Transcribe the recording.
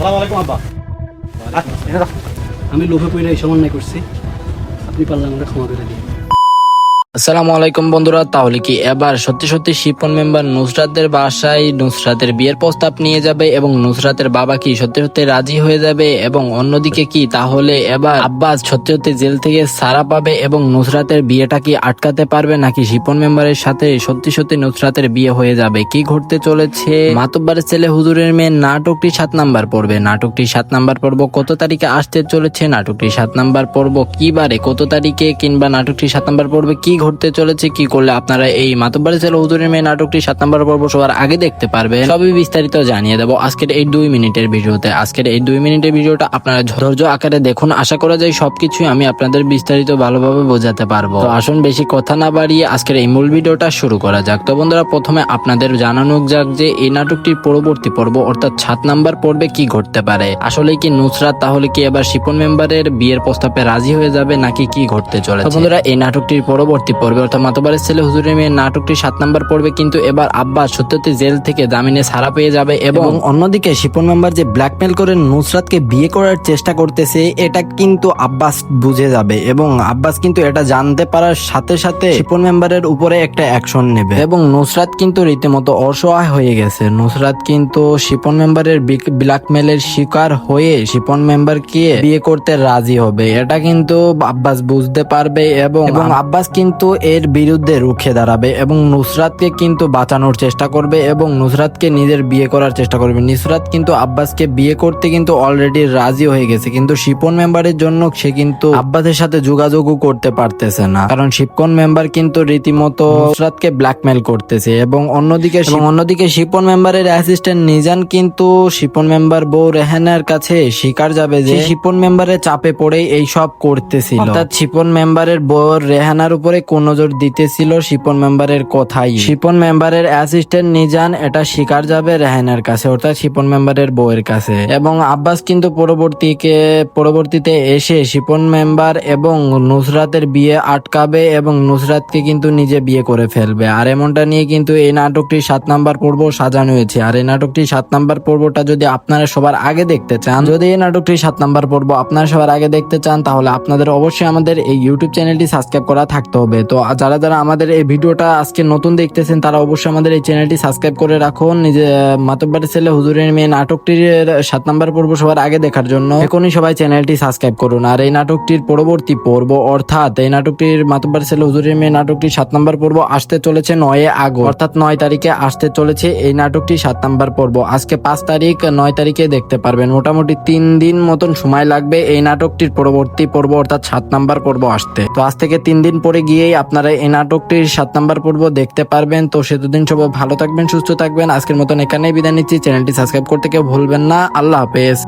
সালাম আলাইকুম আব্বা। আমি লোভে পড়ে এই সমন্বয় করছি। আপনি পারলে আমাকে ক্ষমা করে দিন। আসসালামু আলাইকুম বন্ধুরা, তাহলে কি এবার সত্যি সত্যি শিপন মেম্বার নুসরাতের বাসায় নুসরাতের বিয়ের প্রস্তাব নিয়ে যাবে এবং নুসরাতের বাবা কি সত্যি সত্যি রাজি হয়ে যাবে এবং অন্যদিকে কি তাহলে এবার আব্বাস সত্যি সত্যি জেল থেকে সারা পাবে এবং নুসরাতের বিয়েটা কি আটকাতে পারবে নাকি শিপন মেম্বারের সাথে সত্যি সত্যি নুসরাতের বিয়ে হয়ে যাবে? কি ঘটতে চলেছে? মাতব্বারের ছেলে হুজুরের মেয়ে নাটকটি সাত নাম্বার পড়বে। নাটকটি সাত নাম্বার পর্ব কত তারিখে আসতে চলেছে? নাটকটি সাত নাম্বার পর্ব কি বারে? কত তারিখে কিংবা নাটকটি সাত নাম্বার পড়বে কি ঘটতে চলেছে, কি করলে আপনারা এই মাতব্বারের ছেলে হুজুরের মেয়ে নাটকটি সাত নম্বর পর্ব সবার আগে দেখতে পারবেন। সবই বিস্তারিত জানিয়ে দেবো আজকের এই দুই মিনিটের ভিডিওতে। আজকের এই দুই মিনিটের ভিডিওটা আপনারা ধৈর্য আকারে দেখুন। আশা করা যায় সবকিছুই আমি আপনাদের বিস্তারিত ভালোভাবে বোঝাতে পারব। আসুন বেশি কথা না বাড়িয়ে আজকের এই মূল ভিডিওটা শুরু করা যাক। তো বন্ধুরা, প্রথমে আপনাদের জানানো যাক যে এই নাটকটির পরবর্তী পর্ব, অর্থাৎ সাত নাম্বার পর্বে কি ঘটতে পারে? আসলে কি নুসরাত, তাহলে কি এবার শিপন মেম্বারের বিয়ের প্রস্তাবে রাজি হয়ে যাবে, নাকি কি ঘটতে চলে বন্ধুরা, এই নাটকটির পরবর্তী পর্বে অর্থাৎ মাতবারের ছেলে হুজুরের মেয়ে নাটকটি সাত নাম্বার পর্বে কিন্তু এবার আব্বাস সত্যি জেল থেকে জামিনে ছাড়া পেয়ে যাবে এবং অন্যদিকে শিপন মেম্বার যে ব্ল্যাকমেল করে নুসরাতকে বিয়ে করার চেষ্টা করতেছে এটা কিন্তু আব্বাস বুঝে যাবে এবং আব্বাস কিন্তু এটা জানতে পারার সাথে সাথে শিপন মেম্বারের উপরে একটা অ্যাকশন নেবে এবং নুসরাত কিন্তু রীতিমতো অসহায় হয়ে গেছে। নুসরাত কিন্তু শিপন মেম্বারের ব্ল্যাকমেলের শিকার হয়ে শিপন মেম্বারকে বিয়ে করতে রাজি হবে। এটা কিন্তু আব্বাস বুঝতে পারবে এবং আব্বাস কিন্তু এর বিরুদ্ধে রুখে দাঁড়াবে এবং নুসরাতকে কিন্তু বাঁচানোর চেষ্টা করবে এবং নুসরাতকে নিজের বিয়ে করার চেষ্টা করবে। নুসরাত কিন্তু আব্বাসকে বিয়ে করতে কিন্তু অলরেডি রাজি হয়ে গেছে, কিন্তু শিপন মেম্বারের জন্য সে কিন্তু আব্বাসের সাথে যোগাযোগও করতে পারতেছে না। কারণ শিপন মেম্বার কিন্তু রীতিমতো নুসরাতকে ব্ল্যাকমেল করতেছে এবং অন্যদিকে অন্যদিকে শিপন মেম্বারের অ্যাসিস্ট্যান্ট নিজান কিন্তু শিপন মেম্বার বউ রেহানার কাছে স্বীকার যাবে যে শিপন মেম্বারের চাপে পড়ে এই সব করতেছিল। অর্থাৎ শিপন মেম্বারের বউ রেহানার উপরে কোন নজর দিতেছিল শিপন মেম্বারের কথাই। শিপন মেম্বারের অ্যাসিস্ট্যান্ট নিজান এটা স্বীকার যাবে রেহানার কাছে, অর্থাৎ শিপন মেম্বারের বউয়ের কাছে। এবং আব্বাস কিন্তু পরবর্তীকে, পরবর্তীতে এসে শিপন মেম্বার এবং নুসরাতের বিয়ে আটকাবে এবং নুসরাতকে কিন্তু নিজে বিয়ে করে ফেলবে। আর এমনটা নিয়ে কিন্তু এই নাটকটি সাত নাম্বার পর্ব সাজানো হয়েছে। আর এই নাটকটি সাত নাম্বার পর্বটা যদি আপনারা সবার আগে দেখতে চান, যদি এই নাটকটি সাত নাম্বার পর্ব আপনারা সবার আগে দেখতে চান, তাহলে আপনাদের অবশ্যই আমাদের এই ইউটিউব চ্যানেলটি সাবস্ক্রাইব করা থাকতে হবে। তো যারা যারা আমাদের এই ভিডিওটা আজকে নতুন দেখতেছেন, তারা অবশ্যই আমাদের এই চ্যানেলটি সাবস্ক্রাইব করে রাখুন। নিজে মাতব্বাড়ি ছেলে হুজুরের মেয়ে নাটকটির সাত নাম্বার পর্ব সবার আগে দেখার জন্য এখনই সবাই চ্যানেলটি সাবস্ক্রাইব করুন। আর এই নাটকটির পরবর্তী পর্ব, অর্থাৎ এই নাটকটির মাতব্বাড়ি ছেলে হুজুরের মেয়ে নাটকটির সাত নাম্বার পর্ব আসতে চলেছে নয় আগস্ট। অর্থাৎ নয় তারিখে আসতে চলেছে এই নাটকটি সাত নাম্বার পর্ব। আজকে পাঁচ তারিখ, নয় তারিখে দেখতে পারবেন। মোটামুটি তিন দিন মতন সময় লাগবে এই নাটকটির পরবর্তী পর্ব, অর্থাৎ সাত নাম্বার পর্ব আসতে। তো আজ থেকে তিন দিন পরে গিয়েই আপনারা এই নাটকটির সাত নাম্বার পর্ব দেখতে পারবেন। তো সেতুদিন সব ভালো থাকবেন, সুস্থ থাকবেন। আজকের মতন এখানেই বিদায় নিচ্ছি। চ্যানেলটি সাবস্ক্রাইব করতে কেউ ভুলবেন না। আল্লাহ হাফেজ।